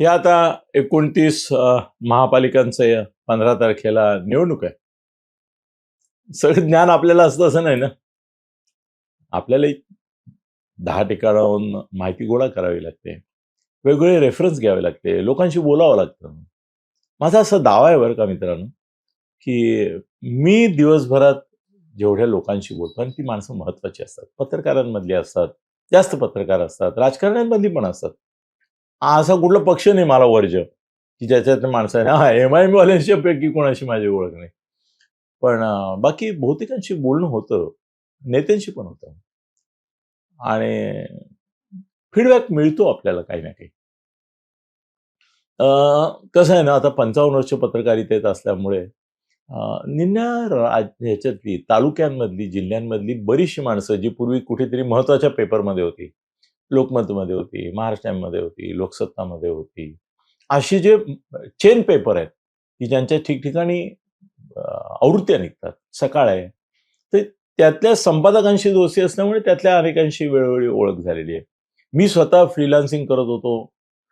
हे आता एकोणतीस महापालिकांचं पंधरा तारखेला निवडणूक आहे. सगळं ज्ञान आपल्याला असतं असं नाही ना? आपल्याला दहा ठिकाणाहून माहिती गोळा करावी लागते. वेगवेगळे रेफरन्स घ्यावे लागते. लोकांशी बोलावं लागतं. माझा असा दावा आहे बरं का मित्रांनो की मी दिवसभरात जेवढ्या लोकांशी बोलतो आणि ती माणसं महत्वाची असतात. पत्रकारांमधली असतात जास्त पत्रकार असतात राजकारण्यांमधली पण असतात. असा कुठला पक्ष नाही मला वर्ज की ज्याच्यात माणसं आहे हा एम आय एम वाल्यांच्या पैकी कोणाशी माझी ओळख नाही. पण बाकी बहुतेकांशी बोलणं होतं नेत्यांशी पण होतं. आणि फीडबॅक मिळतो आपल्याला काही ना काही. अं, कसं आहे ना आता पंचावन्न वर्ष पत्रकारितेत असल्यामुळे निन्या ह्याच्यातली तालुक्यांमधली जिल्ह्यांमधली बरीचशी माणसं जी पूर्वी कुठेतरी महत्त्वाच्या पेपरमध्ये होती लोकमतमध्ये होती महाराष्ट्र टाइममध्ये होती लोकसत्तामध्ये होती. अशी जे चेन पेपर आहेत की ज्यांच्या ठिकठिकाणी आवृत्त्या निघतात सकाळ आहे तर त्यातल्या संपादकांशी दोषी असल्यामुळे त्यातल्या अनेकांशी वेळोवेळी ओळख झालेली आहे. मी स्वतः फ्रीलान्सिंग करत होतो.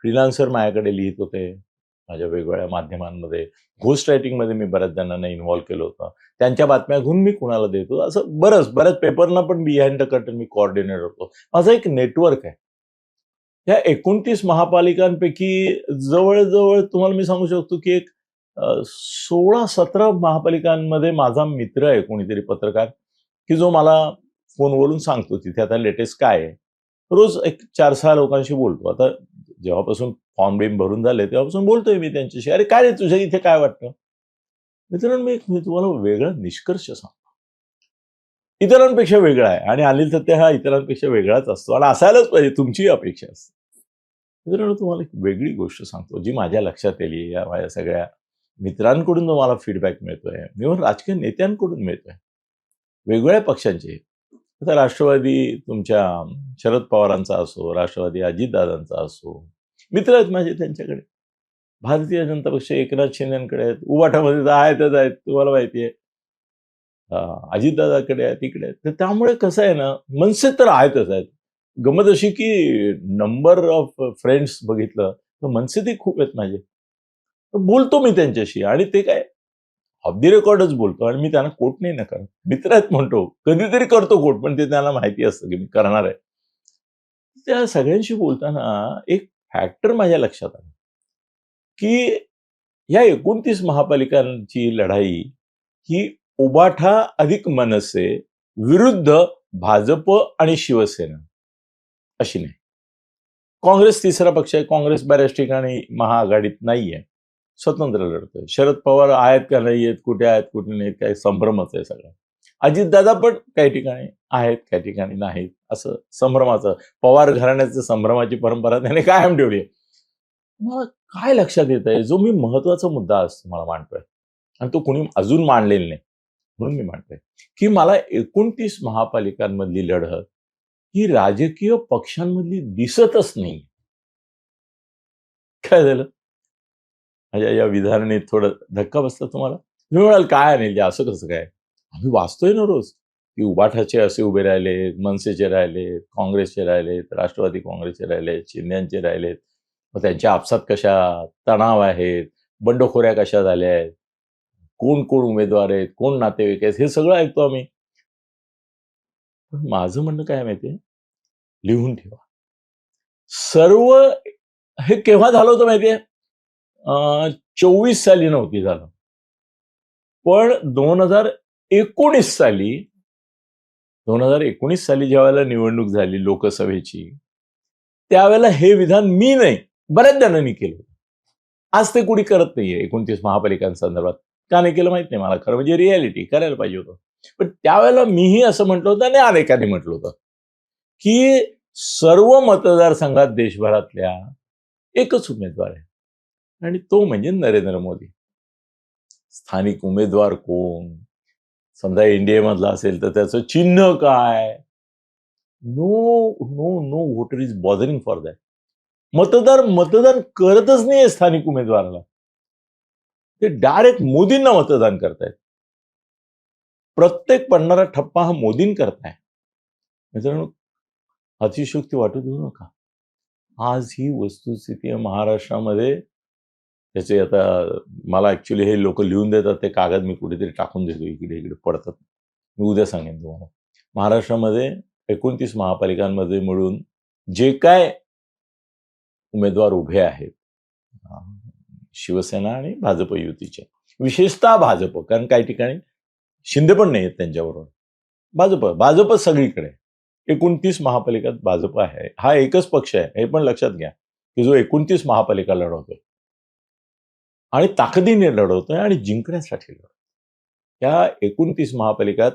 फ्रीलान्सर माझ्याकडे लिहित होते. माझ्या वेगवेगळ्या माध्यमांमध्ये घोस्ट रायटिंगमध्ये मी बऱ्याच जणांना इन्व्हॉल्व्ह केलं होतं. त्यांच्या बातम्या घेऊन मी कुणाला देतो? असं बरंच बऱ्याच पेपरना पण बिहाइंड द कर्टन मी कॉर्डिनेट होतो माझं एक नेटवर्क आहे. या एकोणतीस महापालिकांपैकी जवळजवळ तुम्हाला मी सांगू शकतो की एक सोळा सतरा महापालिकांमध्ये माझा मित्र आहे कोणीतरी पत्रकार की जो मला फोनवरून सांगतो तिथे आता लेटेस्ट काय आहे. रोज एक चार सहा लोकांशी बोलतो. आता जेव्हापासून फॉर्म बिम भरून झाले तेव्हापासून बोलतोय मी त्यांच्याशी. अरे काय रे तुझ्या इथे काय वाटतं? मित्रांनो मी मी तुम्हाला वेगळा निष्कर्ष सांगतो. इतरांपेक्षा वेगळा आहे आणि अनिल सत्य हा इतरांपेक्षा वेगळाच असतो आणि असायलाच पाहिजे तुमचीही अपेक्षा असते. मित्रांनो तुम्हाला एक वेगळी गोष्ट सांगतो जी माझ्या लक्षात आली या माझ्या सगळ्या मित्रांकडून तुम्हाला फीडबॅक मिळतोय. इव्हन राजकीय नेत्यांकडून मिळतोय. वेगवेगळ्या पक्षांचे. आता राष्ट्रवादी तुमच्या शरद पवारांचा असो राष्ट्रवादी अजितदादांचा असो मित्र आहेत माझे त्यांच्याकडे. भारतीय जनता पक्ष एकनाथ शिंदेकडे आहेत. उबाठामध्ये तर आहेतच आहेत तुम्हाला माहिती आहे. अजितदादाकडे आहेत तिकडे आहेत. तर त्यामुळे कसं आहे ना मनसे तर आहेतच आहेत. गमत अशी की नंबर ऑफ फ्रेंड्स बघितलं तर मनसे ते खूप आहेत माझे. बोलतो मी त्यांच्याशी आणि ते काय ऑफ दी रेकॉर्डच बोलतो आणि मी त्यांना कोट नाही ना करत. मित्र आहेत म्हणतो कधीतरी करतो कोट पण ते त्यांना माहिती असतं की मी करणार आहे. त्या सगळ्यांशी बोलताना एक फॅक्टर माझ्या लक्षात आला. की या एकोणतीस महापालिकांची लढाई ही उबाठा अधिक मनसे विरुद्ध भाजप आणि शिवसेना अशी नाही. काँग्रेस तिसरा पक्ष आहे. काँग्रेस बऱ्याच ठिकाणी महाआघाडीत नाहीये. स्वतंत्र लढतोय. शरद पवार आहेत का नाही आहेत कुठे आहेत? कुठे नाहीत काही संभ्रमच आहे सगळं. अजितदादा पण काही ठिकाणी आहेत काही ठिकाणी नाहीत असं संभ्रमाचं. पवार घराण्याचं संभ्रमाची परंपरा त्याने कायम ठेवली आहे. मला काय लक्षात येत आहे? जो मी महत्त्वाचा मुद्दा असतो तुम्हाला मांडतोय आणि तो कुणी अजून मांडलेला नाही म्हणून मी मांडतोय की मला एकोणतीस महापालिकांमधली लढत ही राजकीय पक्षांमधली दिसतच नाही. काय झालं? माझ्या या विधानाने थोडं धक्का बसला तुम्हाला? मी म्हणाल काय नाही असं कसं काय? आम्ही वाचतोय ना रोज. की उबाठाचे असे उभे राहिले मनसेचे राहिलेत काँग्रेसचे राहिलेत राष्ट्रवादी काँग्रेसचे राहिलेत शिंद्यांचे राहिलेत. मग त्यांच्या आपसात कशा तणाव आहेत? बंडखोऱ्या कशा झाल्या आहेत? कोण कोण उमेदवार आहेत? कोण नातेवाईक आहेत? हे सगळं ऐकतो आम्ही. पण माझं म्हणणं काय आहे माहितीये लिहून ठेवा. सर्व हे केव्हा झालं होतं माहितीये चोवीस साली नव्हती झालं. पण दोन हजार एकोणीस साली दोन हजार एकोणीस साली ज्यावेळेला निवडणूक झाली लोकसभेची त्यावेळेला हे विधान मी नाही बऱ्याच जणांनी केलं आज ते कुणी करत नाहीये एकोणतीस महापालिकांसंदर्भात. का नाही केलं माहीत नाही मला खरं म्हणजे रियालिटी करायला पाहिजे होतं. पण त्यावेळेला मीही असं म्हटलं होतं आणि अनेकांनी म्हटलं होतं की सर्व मतदारसंघात देशभरातल्या एकच उमेदवार आहे. आणि तो म्हणजे नरेंद्र मोदी. स्थानिक उमेदवार कोण? समजा इंडियामधला असेल तर त्याचं चिन्ह काय? No no no voter is bothering for that मतदार मतदान करतच नाहीये स्थानिक उमेदवाराला. ते डायरेक्ट मोदींना मतदान करतायत. प्रत्येक पडणारा ठप्पा हा मोदीं करताय मित्रांनो अतिशयोक्ती वाटू देऊ नका. आज ही वस्तुस्थिती आहे महाराष्ट्रामध्ये. त्याचे आता मला ॲक्च्युली हे लोक लिहून देतात ते कागद मी कुठेतरी टाकून देतो इकडे इकडे पडतात. मी उद्या सांगेन तुम्हाला. महाराष्ट्रामध्ये एकोणतीस महापालिकांमध्ये मिळून जे काय उमेदवार उभे आहेत शिवसेना आणि भाजप युतीचे. विशेषतः भाजप कारण काही ठिकाणी शिंदे पण नाही आहेत त्यांच्याबरोबर. भाजप भाजप सगळीकडे. एकोणतीस महापालिकात भाजप आहे. हा एकच पक्ष आहे. हे पण लक्षात घ्या की जो एकोणतीस महापालिका लढवतोय आणि ताकदीने लढवतोय आणि जिंकण्यासाठी लढवतोय. या एकोणतीस महापालिकात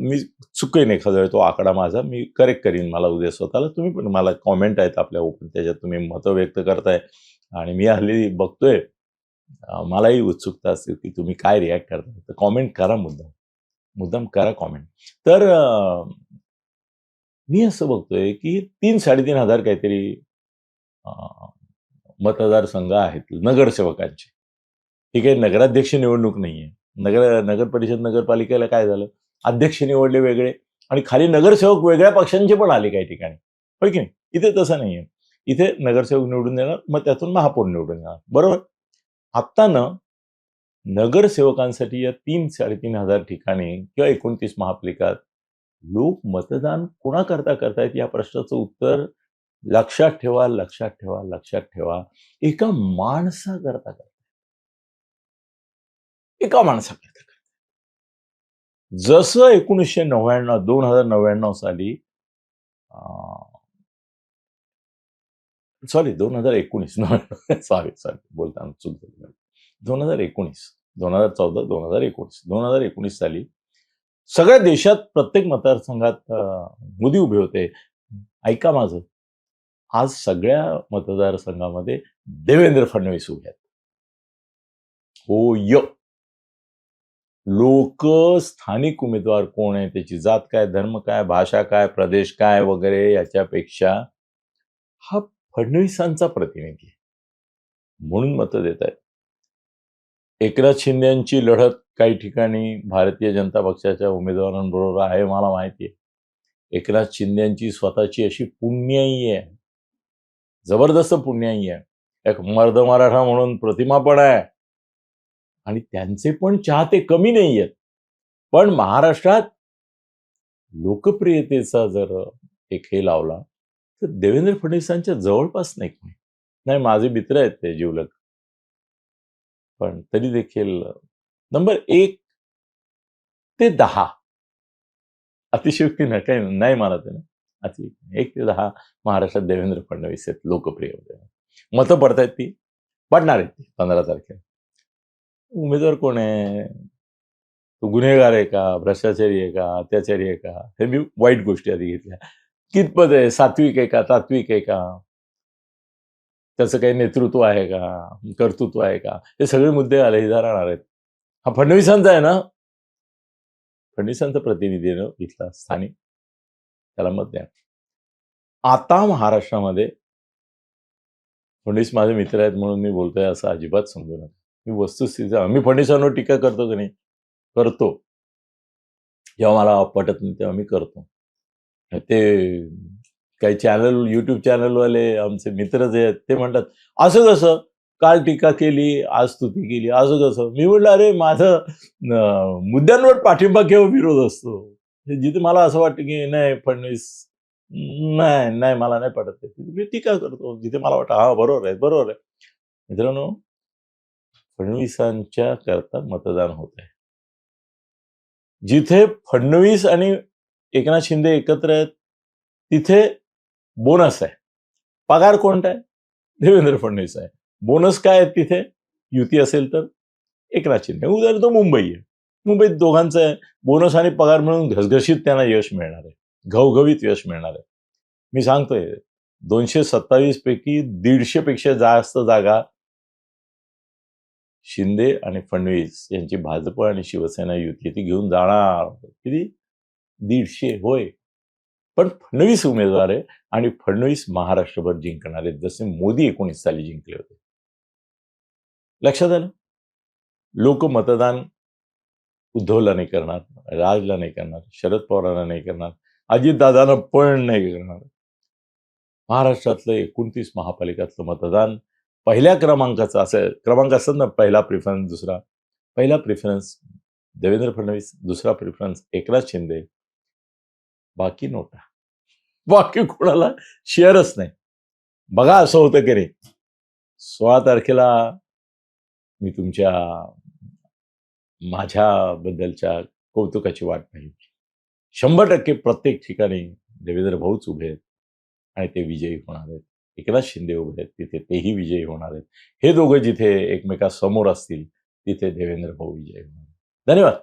मी चुकेन एखादा वेळ तो आकडा माझा. मी करेक्ट करीन. मला उद्या स्वतःला तुम्ही पण मला कॉमेंट आहेत आपल्या ओपन त्याच्यात. तुम्ही मतं व्यक्त करताय. आणि मी हल्ली बघतोय. मलाही उत्सुकता असते की तुम्ही काय रिॲक्ट करता तर कॉमेंट करा मुद्दाम. मुद्दाम करा कॉमेंट तर मी असं बघतोय की तीन साडेतीन हजार काहीतरी मतदारसंघ आहेत नगरसेवकांचे. ठीक आहे नगराध्यक्ष निवडणूक नाहीये. नगर नगर परिषद नगरपालिकेला काय झालं? अध्यक्ष निवडले वेगळे आणि खाली नगरसेवक वेगळ्या पक्षांचे पण आले काही ठिकाणी. होय की नाही? इथे तसं नाहीये. इथे नगरसेवक निवडून देणार मग त्यातून महापौर निवडून देणार बरोबर? आत्ता ना नगरसेवकांसाठी या तीन साडेतीन हजार ठिकाणी किंवा एकोणतीस महापालिकात लोक मतदान कोणाकरता करतायत या प्रश्नाचं उत्तर लक्षात ठेवा लक्षात ठेवा लक्षात ठेवा. एका माणसाकरता करता एका माणसाकरता करता जसं एकोणीसशे नव्याण्णव दोन हजार नव्याण्णव साली सॉरी दोन हजार एकोणीस सॉरी सॉरी बोलताना चूक झाली दोन हजार एकोणीस दोन हजार चौदा दोन हजार एकोणीस दोन हजार एकोणीस साली सगळ्या देशात प्रत्येक मतदारसंघात मुदी मोदी उभे होते. ऐका माझं. आज सगळ्या मतदारसंघामध्ये देवेंद्र फडणवीस उभे आहेत. हो य. लोक स्थानिक उमेदवार कोण आहे त्याची जात काय धर्म काय भाषा काय प्रदेश काय वगैरे याच्यापेक्षा हा फडणवीसांचा प्रतिनिधी आहे. म्हणून मतं देत आहेत. एकनाथ शिंदे यांची लढत काही ठिकाणी भारतीय जनता पक्षाच्या उमेदवारांबरोबर आहे मला माहिती आहे. एकनाथ शिंदे यांची स्वतःची अशी पुण्याई आहे. जबरदस्त पुण्याई आहे. एक मर्द मराठा म्हणून प्रतिमा पण आहे. आणि त्यांचे पण चाहते कमी नाही आहेत. पण महाराष्ट्रात लोकप्रियतेचा जर एक हे लावला तर देवेंद्र फडणवीसांच्या जवळपास नाही कोणी. नाही माझे मित्र आहेत ते जीवलक पण तरी देखील नंबर एक ते दहा. अतिशयोक्ती न काही नाही मला ते ना एक ते दहा महाराष्ट्रात देवेंद्र फडणवीस आहेत लोकप्रिय होते. मतं पडतायत ती पडणार आहेत ती पंधरा तारखेला. उमेदवार कोण आहे? तो गुन्हेगार आहे का? भ्रष्टाचारी आहे का? अत्याचारी आहे का? हे मी वाईट गोष्टी आधी घेतल्या. कितपत आहे? सात्विक आहे का? तात्विक आहे का? त्याचं काही नेतृत्व आहे का? कर्तृत्व आहे का? हे सगळे मुद्दे अलहिदा राहणार आहेत. हा फडणवीसांचा आहे ना? फडणवीसांचा प्रतिनिधी ना इथला स्थानिक त्याला मत द्या. आता महाराष्ट्रामध्ये फडणवीस माझे मित्र आहेत म्हणून मी बोलतोय असं अजिबात समजू नका. मी वस्तुस्थिती आम्ही फडणवीसांवर टीका करतो की नाही? करतो. जेव्हा मला पटत नाही तेव्हा मी करतो. ते काही चॅनल युट्यूब चॅनलवाले आमचे मित्र जे आहेत ते म्हणतात असं कसं? काल टीका केली आज स्तुती केली असं कसं? मी म्हटलं अरे माझं मुद्द्यांवर पाठिंबा किंवा विरोध असतो. म्हणजे जिथे मला असं वाटतं की नाही फडणवीस नाही नाही मला नाही पडत ते. तिथे मी टीका करतो. जिथे मला वाटतं हा बरोबर आहे बरोबर आहे. मित्रांनो फडणवीसांच्या करता मतदान होत आहे. जिथे फडणवीस आणि एकनाथ शिंदे एकत्र आहेत तिथे बोनस आहे. पगार कोणता आहे? देवेंद्र फडणवीस आहे. बोनस काय आहे तिथे? युती असेल तर एकनाथ शिंदे. उदाहरण तो मुंबई आहे. मुंबईत दोघांचं आहे. बोनस आणि पगार मिळून घसघशीत त्यांना यश मिळणार आहे. घवघवीत यश मिळणार आहे. मी सांगतोय दोनशे सत्तावीस पैकी दीडशे पेक्षा जास्त जागा शिंदे आणि फडणवीस यांची भाजप आणि शिवसेना युती ती घेऊन जाणार. किती? दीडशे होय. पण फडणवीस उमेदवार आहे आणि फडणवीस महाराष्ट्रभर जिंकणार आहेत. जसे मोदी एकोणीस साली जिंकले होते. लक्षात आलं? लोक मतदान उद्धवला नाही करणार राजला नाही करणार शरद पवारांना नाही करणार अजितदादांना पण नाही करणार. महाराष्ट्रातलं एकोणतीस महापालिकातलं मतदान पहिल्या क्रमांकाचं असं क्रमांक असतात ना पहिला प्रिफरन्स दुसरा पहिला प्रिफरन्स देवेंद्र फडणवीस दुसरा प्रिफरन्स एकनाथ शिंदे. बाकी नोटा बाकी कोणाला शेअरच नाही. बघा असं होतं की नाही. सोळा तारखेला मी तुमच्या माझ्याबद्दलच्या कौतुकाची वाट नाही शंभर टक्के प्रत्येक ठिकाणी देवेंद्र भाऊच उभे आहेत आणि ते विजयी होणार आहेत. एकनाथ शिंदे उभे आहेत तिथे तेही विजयी होणार आहेत. हे दोघं जिथे एकमेकासमोर असतील तिथे देवेंद्र भाऊ विजयी होणार आहेत. धन्यवाद.